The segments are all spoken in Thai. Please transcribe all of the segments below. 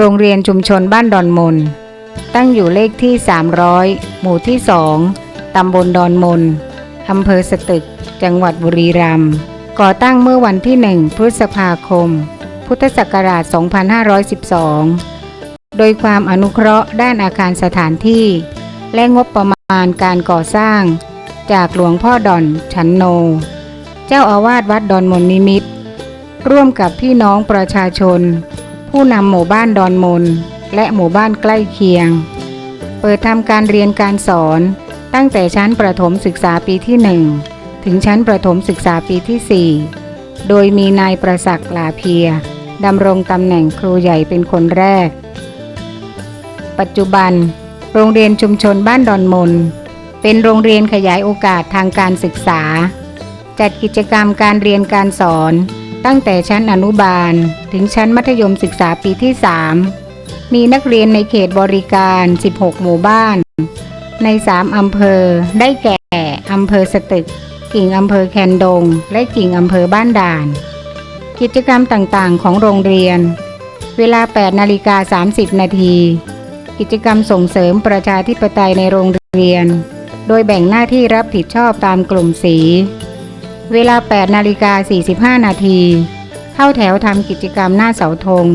โรงเรียนชุมชนบ้านดอนมน ตั้งอยู่เลขที่ 300 หมู่ที่ 2 ตำบลดอนมน อำเภอสตึก จังหวัดบุรีรัมย์ ก่อตั้งเมื่อวันที่ 1 พฤษภาคม พุทธศักราช 2512 โดยความอนุเคราะห์ด้านอาคารสถานที่ และงบประมาณการก่อสร้าง จากหลวงพ่อดอนชันโน เจ้าอาวาสวัดดอนมนนิมิตร่วมกับพี่น้องประชาชน ผู้นำหมู่บ้านดอนมน และหมู่บ้านใกล้เคียง เปิดทำการเรียนการสอนตั้งแต่ชั้นประถมศึกษาปีที่ 1 ถึงชั้นประถมศึกษาปีที่ 4 โดยมีนายประศักดิ์ลาเพียดำรงตำแหน่งครูใหญ่เป็นคนแรก ปัจจุบัน โรงเรียนชุมชนบ้านดอนมน เป็นโรงเรียนขยายโอกาสทางการศึกษา จัดกิจกรรมการเรียนการสอน ตั้งแต่ชั้นอนุบาล ถึงชั้นมัธยมศึกษาปีที่ 3 มีนักเรียนในเขตบริการ 16 หมู่บ้าน ใน 3 อำเภอ ได้แก่ อำเภอสตึก กิ่งอำเภอแคนดง และกิ่งอำเภอบ้านด่าน กิจกรรมต่างๆ ของโรงเรียน เวลา 8 นาฬิกา 30 นาที กิจกรรมส่งเสริมประชาธิปไตยในโรงเรียน โดยแบ่งหน้าที่รับผิดชอบตามกลุ่มสี เวลา 8 นาฬิกา 45 นาที เข้าแถวทำกิจกรรมหน้าเสาธง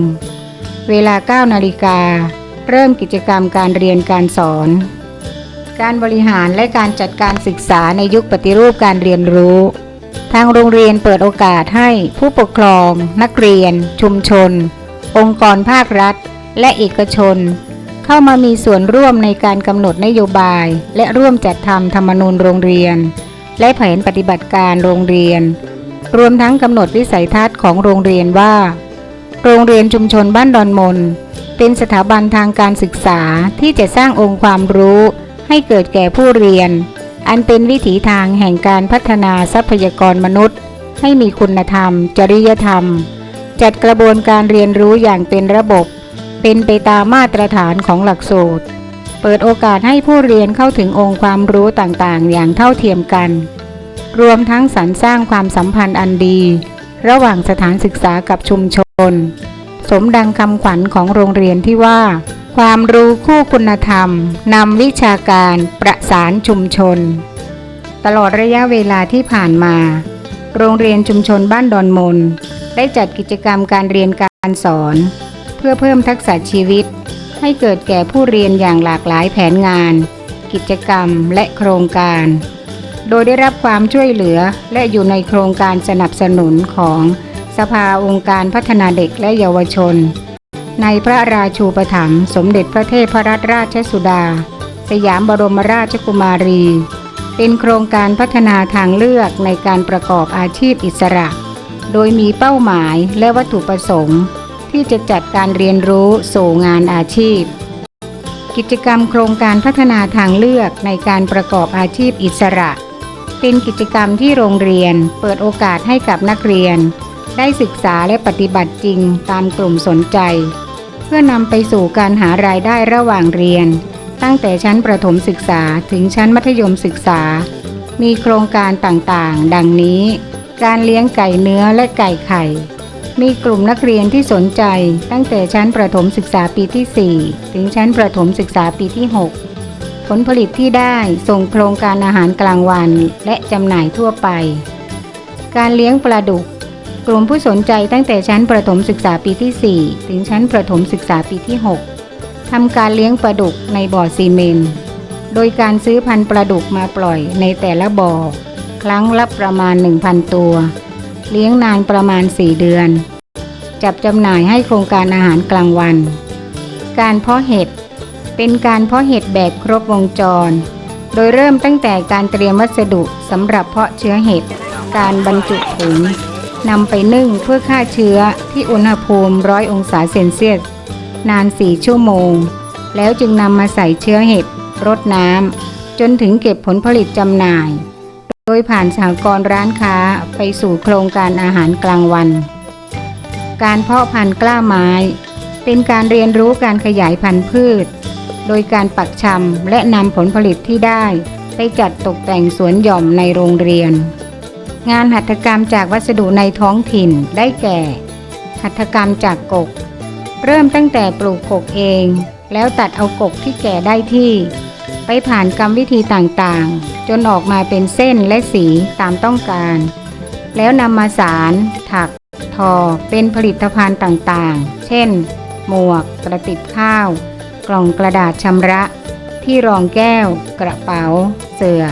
เวลา 9 นาฬิกา เริ่มกิจกรรมการเรียนการสอน การบริหารและการจัดการศึกษาในยุคปฏิรูปการเรียนรู้ ทางโรงเรียนเปิดโอกาสให้ผู้ปกครอง นักเรียน ชุมชน องค์กรภาครัฐ และเอกชน เข้ามามีส่วนร่วมในการกำหนดนโยบาย และร่วมจัดทำธรรมนูญโรงเรียน และแผนปฏิบัติการโรงเรียน รวมทั้งกำหนดวิสัยทัศน์ของโรงเรียนว่า โรงเรียนชุมชนบ้านดอนมน เป็นสถาบันทางการศึกษาที่จะสร้างองค์ความรู้ ให้เกิดแก่ผู้เรียน อันเป็นวิถีทางแห่งการพัฒนาทรัพยากรมนุษย์ ให้มีคุณธรรม จริยธรรม จัดกระบวนการเรียนรู้อย่างเป็นระบบ เป็นไปตามมาตรฐานของหลักสูตร เปิดโอกาสให้ผู้เรียนเข้าถึงองค์ความรู้ต่างๆ อย่างเท่าเทียมกัน รวมทั้งสรรสร้างความสัมพันธ์อันดี ระหว่างสถานศึกษากับชุมชน สมดังคำขวัญของโรงเรียนที่ว่า ความรู้คู่คุณธรรมนำวิชาการประสานชุมชน ตลอดระยะเวลาที่ผ่านมา โรงเรียนชุมชนบ้านดอนมน ได้จัดกิจกรรมการเรียนการสอน เพื่อเพิ่มทักษะชีวิต ให้เกิดแก่ผู้เรียนอย่างหลากหลายแผนงาน กิจกรรมและโครงการ โดยได้รับความช่วยเหลือและอยู่ในโครงการสนับสนุนของสภาองค์การพัฒนาเด็กและเยาวชน ในพระราชูปถัมภ์สมเด็จพระเทพรัตนราชสุดา สยามบรมราชกุมารี เป็นโครงการพัฒนาทางเลือกในการประกอบอาชีพอิสระ โดยมีเป้าหมายและวัตถุประสงค์ ที่จะจัดการเรียนรู้สู่งานอาชีพ กิจกรรมโครงการพัฒนาทางเลือกในการประกอบอาชีพอิสระ เป็นกิจกรรมที่โรงเรียนเปิดโอกาสให้กับนักเรียน ได้ศึกษาและปฏิบัติจริงตามกลุ่มสนใจ เพื่อนำไปสู่การหารายได้ระหว่างเรียน ตั้งแต่ชั้นประถมศึกษาถึงชั้นมัธยมศึกษา มีโครงการต่างๆ ดังนี้ การเลี้ยงไก่เนื้อและไก่ไข่ มีกลุ่มนักเรียนที่สนใจตั้งแต่ชั้นประถมศึกษาปีที่ 4 ถึงชั้นประถมศึกษาปีที่ 6 ผลผลิตที่ได้ส่งโครงการอาหารกลางวันและจำหน่ายทั่วไป การเลี้ยงปลาดุก กลุ่มผู้สนใจตั้งแต่ชั้นประถมศึกษาปีที่ 4 ถึงชั้นประถมศึกษาปีที่ 6 ทำการเลี้ยงปลาดุกในบ่อซีเมนต์โดยการซื้อพันธุ์ปลาดุกมาปล่อยในแต่ละบ่อ ครั้งละประมาณ 1,000 ตัว เลี้ยงนานประมาณ 4 เดือน จับจำหน่ายให้โครงการอาหารกลางวัน การเพาะเห็ด เป็นการเพาะเห็ดแบบครบวงจร โดยเริ่มตั้งแต่การเตรียมวัสดุสำหรับเพาะเชื้อเห็ด การบรรจุถุงนำไปนึ่งเพื่อฆ่าเชื้อที่อุณหภูมิร้อยองศาเซนเซียส นาน 4 ชั่วโมง แล้วจึงนำมาใส่เชื้อเห็ดรดน้ำจนถึงเก็บผลผลิตจำหน่าย โดยผ่านสหกรณ์ร้านค้าไปสู่โครงการอาหารกลางวัน การเพาะพันธุ์กล้าไม้ เป็นการเรียนรู้การขยายพันธุ์พืช โดยการปักชำและนำผลผลิตที่ได้ ไปจัดตกแต่งสวนหย่อมในโรงเรียน งานหัตถกรรมจากวัสดุในท้องถิ่นได้แก่ หัตถกรรมจากกก เริ่มตั้งแต่ปลูกกกเอง แล้วตัดเอากกที่แก่ได้ที่ ไปผ่านกรรมวิธีต่างๆ จนออกมาเป็นเส้นและสีตามต้องการ แล้วนำมาสาร ถัก ทอ เป็นผลิตภัณฑ์ต่างๆ เช่น หมวก กระติบข้าว กล่องกระดาษชำระ ที่รองแก้ว กระเป๋า เสื่อ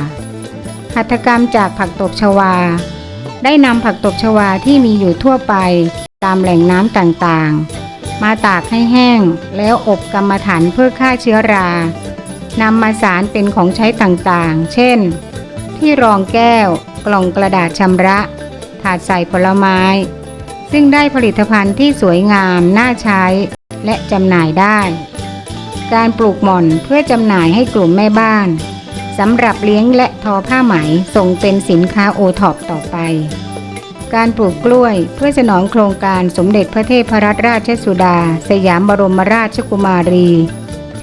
หัตถกรรมจากผักตบชวา ได้นำผักตบชวาที่มีอยู่ทั่วไป ตามแหล่งน้ำต่างๆ มาตากให้แห้ง แล้วอบกรรมฐานเพื่อฆ่าเชื้อรา นำมาสารเป็นของใช้ต่างๆ เช่น ที่รองแก้ว กล่องกระดาษชำระ ถาดใส่ผลไม้ ซึ่งได้ผลิตภัณฑ์ที่สวยงาม น่าใช้ และจำหน่ายได้ การปลูกหม่อนเพื่อจำหน่ายให้กลุ่มแม่บ้านสำหรับเลี้ยงและทอผ้าไหมส่งเป็นสินค้าโอท็อปต่อไป การปลูกกล้วยเพื่อสนองโครงการสมเด็จพระเทพรัตนราชสุดา สยามบรมราชกุมารี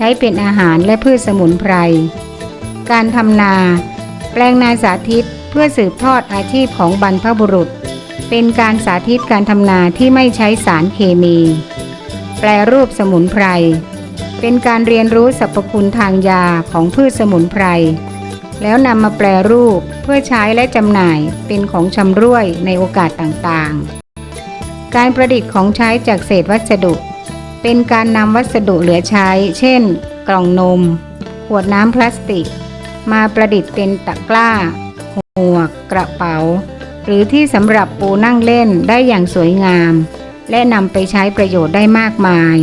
ใช้เป็นอาหารและพืชสมุนไพร การทำนา แปลงนาสาธิตเพื่อสืบทอดอาชีพของบรรพบุรุษ เป็นการสาธิตการทำนาที่ไม่ใช้สารเคมี แปรรูปสมุนไพร เป็นการเรียนรู้สรรพคุณทางยาของพืชสมุนไพร แล้วนำมาแปรรูปเพื่อใช้และจำหน่ายเป็นของชำร่วยในโอกาสต่างๆ การประดิษฐ์ของใช้จากเศษวัสดุ เป็นการนำวัสดุเหลือใช้ เช่น กล่องนม ขวดน้ำพลาสติก มาประดิษฐ์เป็นตะกร้า หมวก กระเป๋า หรือที่สำหรับปูนั่งเล่นได้อย่างสวยงาม และนำไปใช้ประโยชน์ได้มากมาย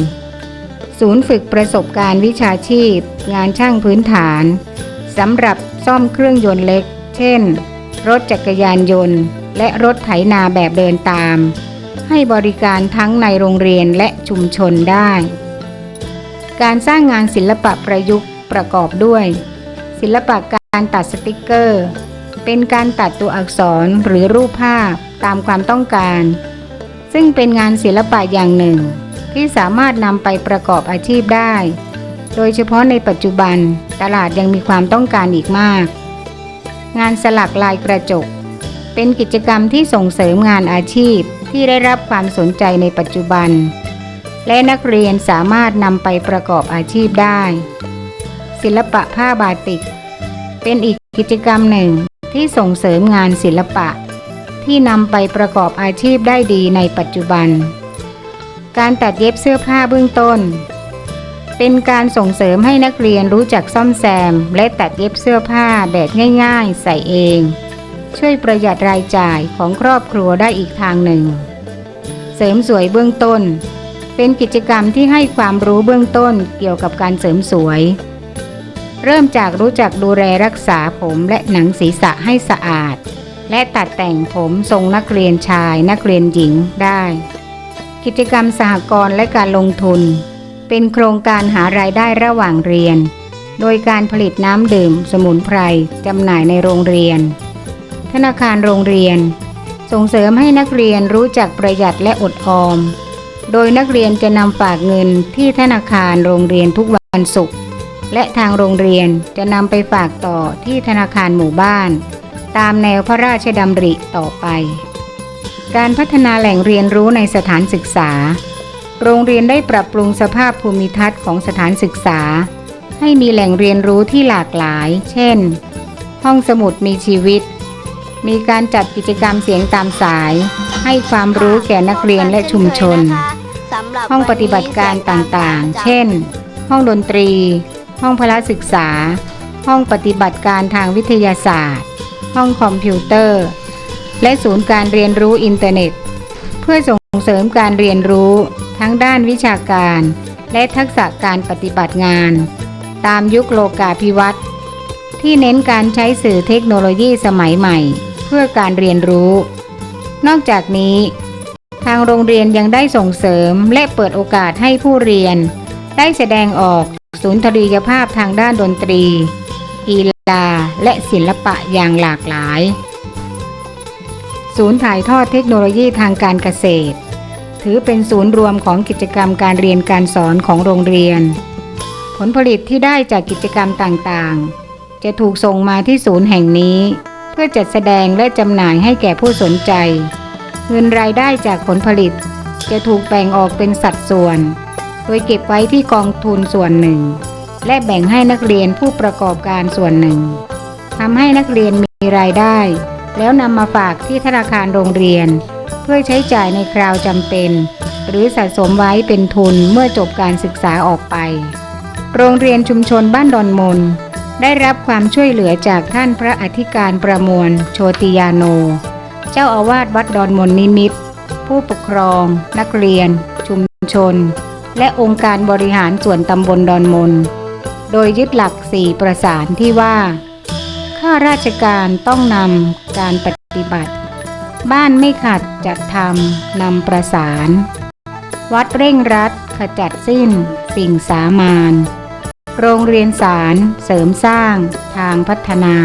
ศูนย์ฝึกประสบการณ์วิชาชีพ งานช่างพื้นฐานสำหรับซ่อมเครื่องยนต์เล็ก เช่น รถจักรยานยนต์ และรถไถนาแบบเดินตาม ให้บริการทั้งในโรงเรียนและชุมชนได้ การสร้างงานศิลปะประยุกต์ประกอบด้วย ศิลปะการตัดสติกเกอร์ เป็นการตัดตัวอักษรหรือรูปภาพตามความต้องการ ซึ่งเป็นงานศิลปะอย่างหนึ่ง ที่สามารถนำไปประกอบอาชีพได้ โดยเฉพาะในปัจจุบันตลาดยังมีความต้องการอีกมาก งานสลักลายกระจก เป็นกิจกรรมที่ส่งเสริมงานอาชีพที่ได้รับความสนใจในปัจจุบัน และนักเรียนสามารถนำไปประกอบอาชีพได้ ศิลปะผ้าบาติก เป็นอีกกิจกรรมหนึ่งที่ส่งเสริมงานศิลปะ ที่นำไปประกอบอาชีพได้ดีในปัจจุบัน การตัดเย็บเสื้อผ้าเบื้องต้น เป็นการส่งเสริมให้นักเรียนรู้จักซ่อมแซม และตัดเย็บเสื้อผ้าแบบง่าย ๆ ใส่เอง ช่วยประหยัดรายจ่ายของครอบครัวได้อีกทางหนึ่ง เสริมสวยเบื้องต้น เป็นกิจกรรมที่ให้ความรู้เบื้องต้นเกี่ยวกับการเสริมสวย เริ่มจากรู้จักดูแลรักษาผมและหนังศีรษะให้สะอาด และตัดแต่งผมทรงนักเรียนชายนักเรียนหญิงได้ กิจกรรมสหกรณ์และการลงทุน เป็นโครงการหารายได้ระหว่างเรียนโดยการผลิตน้ำดื่มสมุนไพรจำหน่ายในโรงเรียน ธนาคารโรงเรียน ส่งเสริมให้นักเรียนรู้จักประหยัดและอดออม โดยนักเรียนจะนำฝากเงินที่ธนาคารโรงเรียนทุกวันศุกร์และทางโรงเรียนจะนำไปฝากต่อที่ธนาคารหมู่บ้าน ตามแนวพระราชดำริต่อไป การพัฒนาแหล่งเรียนรู้ในสถานศึกษา โรงเรียนได้ปรับปรุงสภาพภูมิทัศน์ของสถานศึกษา ให้มีแหล่งเรียนรู้ที่หลากหลาย เช่น ห้องสมุดมีชีวิต มีการจัดกิจกรรมเสียงตามสาย ให้ความรู้แก่นักเรียนและชุมชน ห้องปฏิบัติการต่างๆ เช่น ห้องดนตรี ห้องพละศึกษา ห้องปฏิบัติการทางวิทยาศาสตร์ ห้องคอมพิวเตอร์ และศูนย์การเรียนรู้อินเทอร์เน็ต เพื่อส่งเสริมการเรียนรู้ทั้งด้านวิชาการ และทักษะการปฏิบัติงาน ตามยุคโลกาภิวัตน์ที่เน้นการใช้สื่อเทคโนโลยีสมัยใหม่เพื่อการเรียนรู้ นอกจากนี้ ทางโรงเรียนยังได้ส่งเสริมและเปิดโอกาสให้ผู้เรียน ได้แสดงออกศูนย์ทรียภาพทางด้านดนตรี กีฬา และศิลปะอย่างหลากหลาย ศูนย์ถ่ายทอดเทคโนโลยีทางการเกษตร ถือเป็นศูนย์รวมของกิจกรรมการเรียนการสอนของโรงเรียน ผลผลิตที่ได้จากกิจกรรมต่างๆ จะถูกส่งมาที่ศูนย์แห่งนี้ เพื่อจัดแสดงและจำหน่ายให้แก่ผู้สนใจ เงินรายได้จากผลผลิตจะถูกแบ่งออกเป็นสัดส่วน โดยเก็บไว้ที่กองทุนส่วนหนึ่ง และแบ่งให้นักเรียนผู้ประกอบการส่วนหนึ่งทำให้นักเรียนมีรายได้ แล้วนำมาฝากที่ธนาคารโรงเรียน เพื่อใช้จ่ายในคราวจำเป็น หรือสะสมไว้เป็นทุนเมื่อจบการศึกษาออกไป โรงเรียนชุมชนบ้านดอนมน ได้รับความช่วยเหลือจากท่านพระอธิการประมวล โชติยาโน เจ้าอาวาสวัดดอนมนนิมิตรผู้ปกครอง นักเรียน ชุมชน และองค์การบริหารส่วนตำบลดอนมน โดยยึดหลักสี่ประสานที่ว่า ข้าราชการต้องนำการปฏิบัติ บ้านไม่ขัดจัดทำนำประสาน วัดเร่งรัดขจัดสิ้น สิ่งสามาน โรงเรียนสารเสริมสร้างทางพัฒนา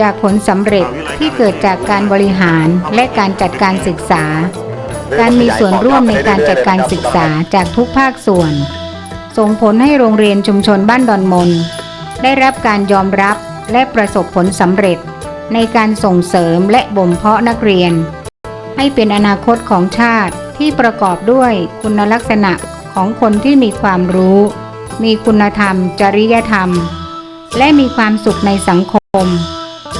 จากผลสำเร็จที่เกิดจากการบริหารและการจัดการศึกษา การมีส่วนร่วมในการจัดการศึกษาจากทุกภาคส่วน ส่งผลให้โรงเรียนชุมชนบ้านดอนมน ได้รับการยอมรับและประสบผลสำเร็จ ในการส่งเสริมและบ่มเพาะนักเรียน ให้เป็นอนาคตของชาติที่ประกอบด้วยคุณลักษณะของคนที่มีความรู้ มีคุณธรรม จริยธรรม และมีความสุขในสังคม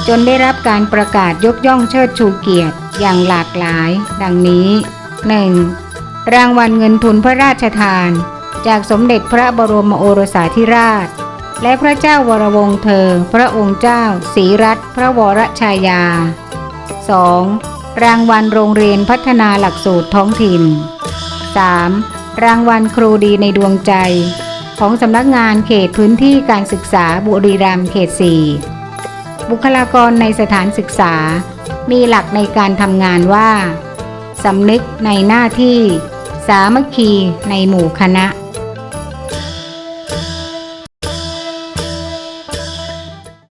จนได้รับการประกาศยกย่องเชิดชูเกียรติอย่างหลากหลาย ดังนี้ 1. รางวัลเงินทุนพระราชทาน จากสมเด็จพระบรมโอรสาธิราช และพระเจ้าวรวงศ์เธอ พระองค์เจ้าศรีรัตน์พระวรชายา 2. รางวัลโรงเรียนพัฒนาหลักสูตรท้องถิ่น 3. รางวัลครูดีในดวงใจ ของสำนักงานเขตพื้นที่การศึกษาบุรีรัมย์เขต 4 บุคลากรในสถานศึกษา มีหลักในการทำงานว่าสำนึกในหน้าที่ สามัคคีในหมู่คณะ